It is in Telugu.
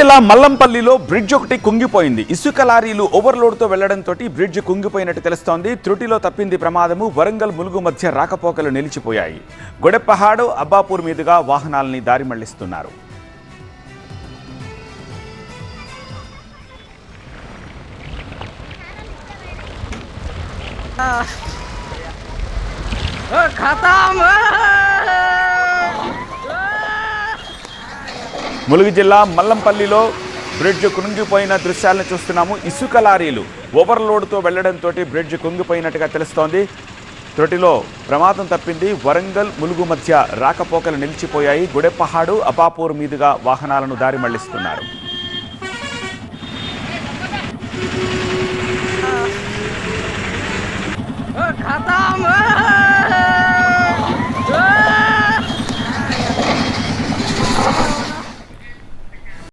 జిల్లా మల్లంపల్లిలో బ్రిడ్జ్ ఒకటి కుంగిపోయింది. ఇసుక లారీలు ఓవర్లోడ్తో వెళ్ళడంతో బ్రిడ్జ్ కుంగిపోయినట్టు తెలుస్తోంది. త్రుటిలో తప్పింది ప్రమాదము. వరంగల్ ములుగు మధ్య రాకపోకలు నిలిచిపోయాయి. గొడపహాడు అబ్బాపూర్ మీదుగా వాహనాలని దారి మళ్ళిస్తున్నారు. ములుగు జిల్లా మల్లంపల్లిలో బ్రిడ్జ్ కుంగిపోయిన దృశ్యాలను చూస్తున్నాము. ఇసుక లారీలు ఓవర్లోడ్తో వెళ్ళడంతో బ్రిడ్జ్ కుంగిపోయినట్టుగా తెలుస్తోంది. త్రుటిలో ప్రమాదం తప్పింది. వరంగల్ ములుగు మధ్య రాకపోకలు నిలిచిపోయాయి. గుడెపహాడు అపాపూర్ మీదుగా వాహనాలను దారి మళ్ళిస్తున్నారు.